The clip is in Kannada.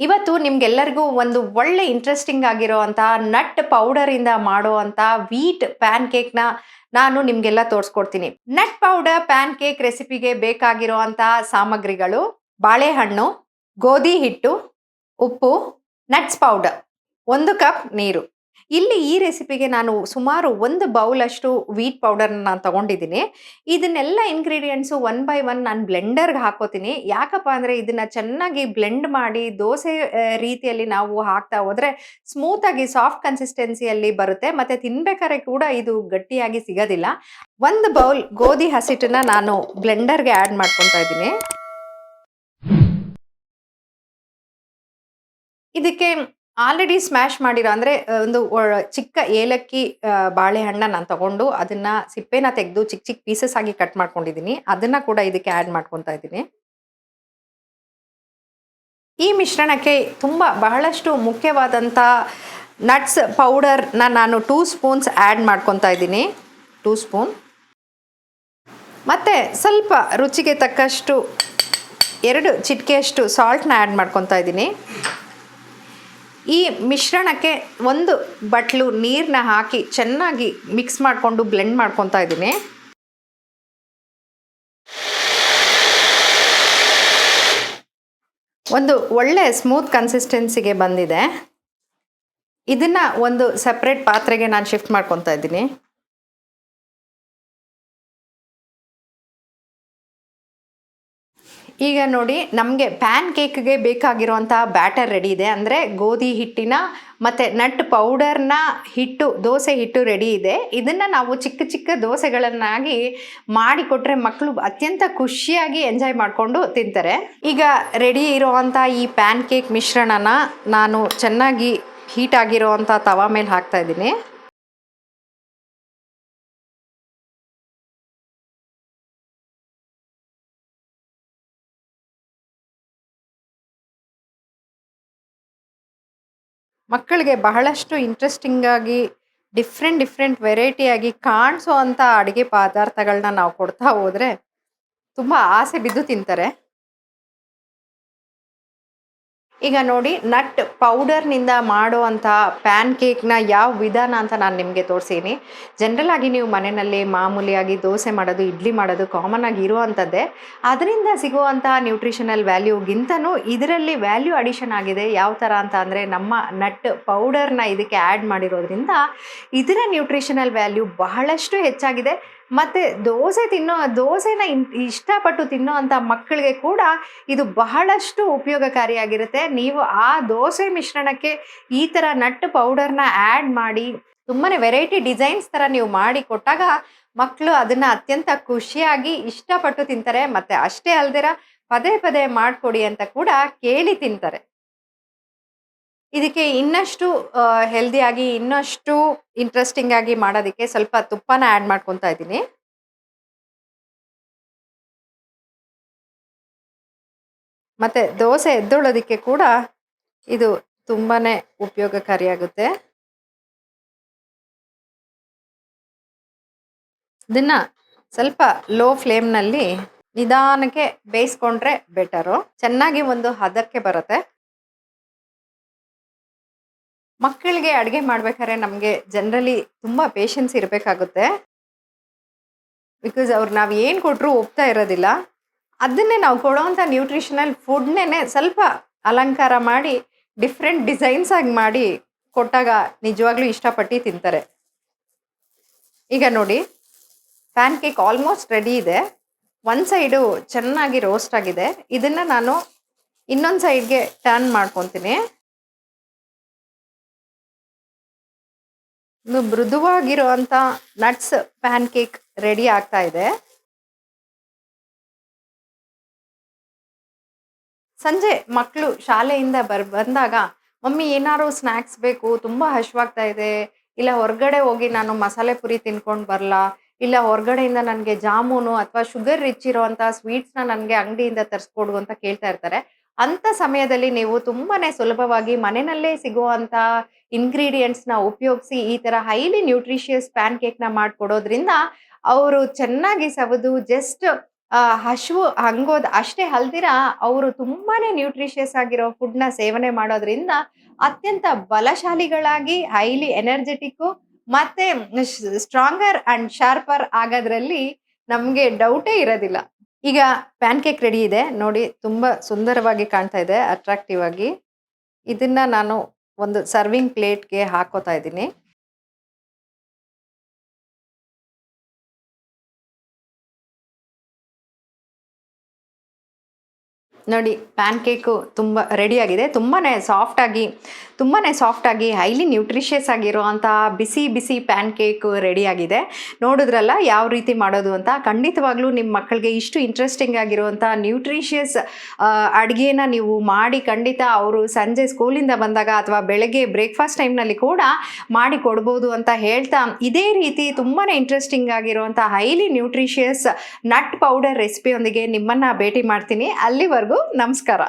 ಇವತ್ತು ನಿಮ್ಗೆಲ್ಲರಿಗೂ ಒಂದು ಒಳ್ಳೆ ಇಂಟ್ರೆಸ್ಟಿಂಗ್ ಆಗಿರೋವಂಥ ನಟ್ ಪೌಡರ್ ಇಂದ ಮಾಡುವಂಥ ವೀಟ್ ಪ್ಯಾನ್ ಕೇಕ್ನ ನಾನು ನಿಮ್ಗೆಲ್ಲ ತೋರಿಸ್ಕೊಡ್ತೀನಿ. ನಟ್ ಪೌಡರ್ ಪ್ಯಾನ್ ಕೇಕ್ ರೆಸಿಪಿಗೆ ಬೇಕಾಗಿರುವಂತಹ ಸಾಮಗ್ರಿಗಳು ಬಾಳೆಹಣ್ಣು, ಗೋಧಿ ಹಿಟ್ಟು, ಉಪ್ಪು ನಟ್ಸ್ ಪೌಡರ್ ಒಂದು ಕಪ್ ನೀರು. ಇಲ್ಲಿ ಈ ರೆಸಿಪಿಗೆ ನಾನು ಸುಮಾರು ಒಂದು ಬೌಲ್ ಅಷ್ಟು ವೀಟ್ ಪೌಡರ್ನ ನಾನು ತಗೊಂಡಿದ್ದೀನಿ. ಇದನ್ನೆಲ್ಲ ಇಂಗ್ರೀಡಿಯೆಂಟ್ಸು ಒನ್ ಬೈ ಒನ್ ನಾನು ಬ್ಲೆಂಡರ್ಗೆ ಹಾಕೋತೀನಿ. ಯಾಕಪ್ಪ ಅಂದರೆ ಇದನ್ನು ಚೆನ್ನಾಗಿ ಬ್ಲೆಂಡ್ ಮಾಡಿ ದೋಸೆ ರೀತಿಯಲ್ಲಿ ನಾವು ಹಾಕ್ತಾ ಹೋದರೆ ಸ್ಮೂತಾಗಿ ಸಾಫ್ಟ್ ಕನ್ಸಿಸ್ಟೆನ್ಸಿಯಲ್ಲಿ ಬರುತ್ತೆ. ಮತ್ತು ತಿನ್ಬೇಕಾದ್ರೆ ಕೂಡ ಇದು ಗಟ್ಟಿಯಾಗಿ ಸಿಗೋದಿಲ್ಲ. ಒಂದು ಬೌಲ್ ಗೋಧಿ ಹಸಿಟ್ಟನ್ನು ನಾನು ಬ್ಲೆಂಡರ್ಗೆ ಆ್ಯಡ್ ಮಾಡ್ಕೊತಾ ಇದ್ದೀನಿ. ಇದಕ್ಕೆ ಆಲ್ರೆಡಿ ಸ್ಮ್ಯಾಶ್ ಮಾಡಿರೋ, ಅಂದರೆ ಒಂದು ಚಿಕ್ಕ ಏಲಕ್ಕಿ ಬಾಳೆಹಣ್ಣ ನಾನು ತಗೊಂಡು ಅದನ್ನು ಸಿಪ್ಪೆನ ತೆಗೆದು ಚಿಕ್ಕ ಚಿಕ್ಕ ಪೀಸಸ್ ಆಗಿ ಕಟ್ ಮಾಡ್ಕೊಂಡಿದ್ದೀನಿ ಅದನ್ನು ಕೂಡ ಇದಕ್ಕೆ ಆ್ಯಡ್ ಮಾಡ್ಕೊತಾ ಇದ್ದೀನಿ. ಈ ಮಿಶ್ರಣಕ್ಕೆ ತುಂಬ ಬಹಳಷ್ಟು ಮುಖ್ಯವಾದಂಥ ನಟ್ಸ್ ಪೌಡರ್ನ ನಾನು ಟೂ ಸ್ಪೂನ್ಸ್ ಆ್ಯಡ್ ಮಾಡ್ಕೊತಾ ಇದ್ದೀನಿ. ಟೂ ಸ್ಪೂನ್ ಮತ್ತು ಸ್ವಲ್ಪ ರುಚಿಗೆ ತಕ್ಕಷ್ಟು, ಎರಡು ಚಿಟಿಕೆಯಷ್ಟು ಸಾಲ್ಟ್ನ ಆ್ಯಡ್ ಮಾಡ್ಕೊತಾ ಇದ್ದೀನಿ. ಈ ಮಿಶ್ರಣಕ್ಕೆ ಒಂದು ಬಟ್ಲು ನೀರನ್ನ ಹಾಕಿ ಚೆನ್ನಾಗಿ ಮಿಕ್ಸ್ ಮಾಡಿಕೊಂಡು ಬ್ಲೆಂಡ್ ಮಾಡ್ಕೊತಾ ಇದ್ದೀನಿ. ಒಂದು ಒಳ್ಳೆ ಸ್ಮೂತ್ ಕನ್ಸಿಸ್ಟೆನ್ಸಿಗೆ ಬಂದಿದೆ. ಇದನ್ನು ಒಂದು ಸಪ್ರೇಟ್ ಪಾತ್ರೆಗೆ ನಾನು ಶಿಫ್ಟ್ ಮಾಡ್ಕೊತಾ ಇದ್ದೀನಿ. ಈಗ ನೋಡಿ, ನಮಗೆ ಪ್ಯಾನ್ ಕೇಕ್ಗೆ ಬೇಕಾಗಿರುವಂತಹ ಬ್ಯಾಟರ್ ರೆಡಿ ಇದೆ. ಅಂದರೆ ಗೋಧಿ ಹಿಟ್ಟಿನ ಮತ್ತು ನಟ್ ಪೌಡರ್ನ ಹಿಟ್ಟು, ದೋಸೆ ಹಿಟ್ಟು ರೆಡಿ ಇದೆ. ಇದನ್ನು ನಾವು ಚಿಕ್ಕ ಚಿಕ್ಕ ದೋಸೆಗಳನ್ನಾಗಿ ಮಾಡಿಕೊಟ್ರೆ ಮಕ್ಕಳು ಅತ್ಯಂತ ಖುಷಿಯಾಗಿ ಎಂಜಾಯ್ ಮಾಡಿಕೊಂಡು ತಿಂತಾರೆ. ಈಗ ರೆಡಿ ಇರುವಂಥ ಈ ಪ್ಯಾನ್ ಕೇಕ್ ಮಿಶ್ರಣನ ನಾನು ಚೆನ್ನಾಗಿ ಹೀಟ್ ಆಗಿರುವಂಥ ತವಾ ಮೇಲೆ ಹಾಕ್ತಾ ಇದ್ದೀನಿ. ಮಕ್ಕಳಿಗೆ ಬಹಳಷ್ಟು ಇಂಟ್ರೆಸ್ಟಿಂಗ್ ಆಗಿ ಡಿಫ್ರೆಂಟ್ ಡಿಫ್ರೆಂಟ್ ವೆರೈಟಿಯಾಗಿ ಕಾಣಿಸೋ ಅಂಥ ಅಡುಗೆ ಪದಾರ್ಥಗಳನ್ನ ನಾವು ಕೊಡ್ತಾ ಹೋದರೆ ತುಂಬ ಆಸೆ ಬಿದ್ದು ತಿಂತಾರೆ. ಈಗ ನೋಡಿ, ನಟ್ ಪೌಡರ್ನಿಂದ ಮಾಡುವಂಥ ಪ್ಯಾನ್ ಕೇಕ್ನ ಯಾವ ವಿಧಾನ ಅಂತ ನಾನು ನಿಮಗೆ ತೋರಿಸೀನಿ. ಜನರಲ್ ಆಗಿ ನೀವು ಮನೆಯಲ್ಲಿ ಮಾಮೂಲಿಯಾಗಿ ದೋಸೆ ಮಾಡೋದು, ಇಡ್ಲಿ ಮಾಡೋದು ಕಾಮನ್ ಆಗಿ ಇರುವಂಥದ್ದೇ. ಅದರಿಂದ ಸಿಗುವಂಥ ನ್ಯೂಟ್ರಿಷನಲ್ ವ್ಯಾಲ್ಯೂಗಿಂತನೂ ಇದರಲ್ಲಿ ವ್ಯಾಲ್ಯೂ ಅಡಿಷನ್ ಆಗಿದೆ. ಯಾವ ಥರ ಅಂತ ಅಂದರೆ, ನಮ್ಮ ನಟ್ ಪೌಡರ್ನ ಇದಕ್ಕೆ ಆ್ಯಡ್ ಮಾಡಿರೋದ್ರಿಂದ ಇದರ ನ್ಯೂಟ್ರಿಷನಲ್ ವ್ಯಾಲ್ಯೂ ಬಹಳಷ್ಟು ಹೆಚ್ಚಾಗಿದೆ. ಮತ್ತು ದೋಸೆ ತಿನ್ನೋ, ದೋಸೆನ ಇಷ್ಟಪಟ್ಟು ತಿನ್ನೋ ಅಂಥ ಮಕ್ಕಳಿಗೆ ಕೂಡ ಇದು ಬಹಳಷ್ಟು ಉಪಯೋಗಕಾರಿಯಾಗಿರುತ್ತೆ. ನೀವು ಆ ದೋಸೆ ಮಿಶ್ರಣಕ್ಕೆ ಈ ಥರ ನಟ್ ಪೌಡರ್ನ ಆ್ಯಡ್ ಮಾಡಿ ತುಂಬಾ ವೆರೈಟಿ ಡಿಸೈನ್ಸ್ ಥರ ನೀವು ಮಾಡಿ ಕೊಟ್ಟಾಗ ಮಕ್ಕಳು ಅದನ್ನು ಅತ್ಯಂತ ಖುಷಿಯಾಗಿ ಇಷ್ಟಪಟ್ಟು ತಿಂತಾರೆ. ಮತ್ತು ಅಷ್ಟೇ ಅಲ್ದಿರ ಪದೇ ಪದೇ ಮಾಡಿಕೊಡಿ ಅಂತ ಕೂಡ ಕೇಳಿ ತಿಂತಾರೆ. ಇದಕ್ಕೆ ಇನ್ನಷ್ಟು ಹೆಲ್ದಿಯಾಗಿ ಇನ್ನಷ್ಟು ಇಂಟ್ರೆಸ್ಟಿಂಗ್ ಆಗಿ ಮಾಡೋದಕ್ಕೆ ಸ್ವಲ್ಪ ತುಪ್ಪನ ಆ್ಯಡ್ ಮಾಡ್ಕೊತಾ ಇದ್ದೀನಿ. ಮತ್ತು ದೋಸೆ ಎದ್ದೊಳೋದಕ್ಕೆ ಕೂಡ ಇದು ತುಂಬಾ ಉಪಯೋಗಕಾರಿಯಾಗುತ್ತೆ. ಇದನ್ನು ಸ್ವಲ್ಪ ಲೋ ಫ್ಲೇಮ್ನಲ್ಲಿ ನಿಧಾನಕ್ಕೆ ಬೇಯಿಸ್ಕೊಂಡ್ರೆ ಬೆಟರು ಚೆನ್ನಾಗಿ ಒಂದು ಹದಕ್ಕೆ ಬರುತ್ತೆ. ಮಕ್ಕಳಿಗೆ ಅಡುಗೆ ಮಾಡ್ಬೇಕಾದ್ರೆ ನಮಗೆ ಜನರಲಿ ತುಂಬ ಪೇಷನ್ಸ್ ಇರಬೇಕಾಗುತ್ತೆ. ಬಿಕಾಸ್ ಅವ್ರು ನಾವು ಏನು ಕೊಟ್ಟರು ಒಪ್ತಾ ಇರೋದಿಲ್ಲ. ಅದನ್ನೇ ನಾವು ಕೊಡೋವಂಥ ನ್ಯೂಟ್ರಿಷನಲ್ ಫುಡ್ನೇ ಸ್ವಲ್ಪ ಅಲಂಕಾರ ಮಾಡಿ ಡಿಫ್ರೆಂಟ್ ಡಿಸೈನ್ಸ್ ಆಗಿ ಮಾಡಿ ಕೊಟ್ಟಾಗ ನಿಜವಾಗ್ಲೂ ಇಷ್ಟಪಟ್ಟು ತಿಂತಾರೆ. ಈಗ ನೋಡಿ ಪ್ಯಾನ್ ಕೇಕ್ ಆಲ್ಮೋಸ್ಟ್ ರೆಡಿ ಇದೆ. ಒಂದು ಸೈಡು ಚೆನ್ನಾಗಿ ರೋಸ್ಟ್ ಆಗಿದೆ. ಇದನ್ನು ನಾನು ಇನ್ನೊಂದು ಸೈಡ್ಗೆ ಟರ್ನ್ ಮಾಡ್ಕೊತೀನಿ. ಒಂದು ಮೃದುವಾಗಿರುವಂಥ ನಟ್ಸ್ ಪ್ಯಾನ್ ಕೇಕ್ ರೆಡಿ ಆಗ್ತಾ ಇದೆ. ಸಂಜೆ ಮಕ್ಕಳು ಶಾಲೆಯಿಂದ ಬರ್, ಬಂದಾಗ, ಮಮ್ಮಿ, ಏನಾದ್ರು ಸ್ನ್ಯಾಕ್ಸ್ ಬೇಕು? ತುಂಬ ಹಶ್ವಾಗ್ತಾ ಇದೆ. ಇಲ್ಲ, ಹೊರಗಡೆ ಹೋಗಿ ನಾನು ಮಸಾಲೆ ಪುರಿ ತಿನ್ಕೊಂಡು ಬರಲಾ? ಇಲ್ಲ, ಹೊರಗಡೆಯಿಂದ ನನಗೆ ಜಾಮೂನು ಅಥವಾ ಶುಗರ್ ರಿಚ್ ಇರುವಂಥ ಸ್ವೀಟ್ಸ್ನ ನನಗೆ ಅಂಗಡಿಯಿಂದ ತರಿಸ್ಕೊಡು ಅಂತ ಕೇಳ್ತಾ ಇರ್ತಾರೆ. ಅಂಥ ಸಮಯದಲ್ಲಿ ನೀವು ತುಂಬಾನೇ ಸುಲಭವಾಗಿ ಮನೆಯಲ್ಲೇ ಸಿಗುವಂಥ ನ ಉಪಯೋಗಿಸಿ ಈ ತರ ಹೈಲಿ ನ್ಯೂಟ್ರಿಷಿಯಸ್ ಪ್ಯಾನ್ ಕೇಕ್ನ ಮಾಡ್ಕೊಡೋದ್ರಿಂದ ಅವರು ಚೆನ್ನಾಗಿ ಸವದು ಜಸ್ಟ್ ಹಶು ಹಂಗೋದ್ ಅಷ್ಟೇ ಅಲ್ದಿರ ಅವರು ತುಂಬಾನೇ ನ್ಯೂಟ್ರಿಷಿಯಸ್ ಆಗಿರೋ ಫುಡ್ನ ಸೇವನೆ ಮಾಡೋದ್ರಿಂದ ಅತ್ಯಂತ ಬಲಶಾಲಿಗಳಾಗಿ ಹೈಲಿ ಎನರ್ಜೆಟಿಕ್ ಮತ್ತೆ ಸ್ಟ್ರಾಂಗರ್ ಅಂಡ್ ಶಾರ್ಪರ್ ಆಗೋದ್ರಲ್ಲಿ ನಮ್ಗೆ ಡೌಟೇ ಇರೋದಿಲ್ಲ. ಈಗ ಪ್ಯಾನ್ ಕೇಕ್ ರೆಡಿ ಇದೆ. ನೋಡಿ, ತುಂಬ ಸುಂದರವಾಗಿ ಕಾಣ್ತಾ ಇದೆ ಅಟ್ರಾಕ್ಟಿವ್ ಆಗಿ. ಇದನ್ನ ನಾನು ಒಂದು ಸರ್ವಿಂಗ್ ಪ್ಲೇಟ್ಗೆ ಹಾಕೋತಾ ಇದ್ದೀನಿ. ನೋಡಿ ಪ್ಯಾನ್ ಕೇಕು ತುಂಬ ರೆಡಿಯಾಗಿದೆ. ತುಂಬಾ ಸಾಫ್ಟಾಗಿ ತುಂಬಾ ಸಾಫ್ಟಾಗಿ ಹೈಲಿ ನ್ಯೂಟ್ರಿಷಿಯಸ್ ಆಗಿರುವಂಥ ಬಿಸಿ ಬಿಸಿ ಪ್ಯಾನ್ ಕೇಕು ರೆಡಿಯಾಗಿದೆ. ನೋಡಿದ್ರಲ್ಲ ಯಾವ ರೀತಿ ಮಾಡೋದು ಅಂತ. ಖಂಡಿತವಾಗ್ಲೂ ನಿಮ್ಮ ಮಕ್ಕಳಿಗೆ ಇಷ್ಟು ಇಂಟ್ರೆಸ್ಟಿಂಗ್ ಆಗಿರುವಂಥ ನ್ಯೂಟ್ರಿಷಿಯಸ್ ಅಡುಗೆನ ನೀವು ಮಾಡಿ ಖಂಡಿತ ಅವರು ಸಂಜೆ ಸ್ಕೂಲಿಂದ ಬಂದಾಗ ಅಥವಾ ಬೆಳಗ್ಗೆ ಬ್ರೇಕ್ಫಾಸ್ಟ್ ಟೈಮ್ನಲ್ಲಿ ಕೂಡ ಮಾಡಿ ಕೊಡ್ಬೋದು ಅಂತ ಹೇಳ್ತಾ, ಇದೇ ರೀತಿ ತುಂಬಾ ಇಂಟ್ರೆಸ್ಟಿಂಗ್ ಆಗಿರುವಂಥ ಹೈಲಿ ನ್ಯೂಟ್ರಿಷಿಯಸ್ ನಟ್ ಪೌಡರ್ ರೆಸಿಪಿಯೊಂದಿಗೆ ನಿಮ್ಮನ್ನು ಭೇಟಿ ಮಾಡ್ತೀನಿ. ಅಲ್ಲಿವರೆಗೂ ನಮಸ್ಕಾರ.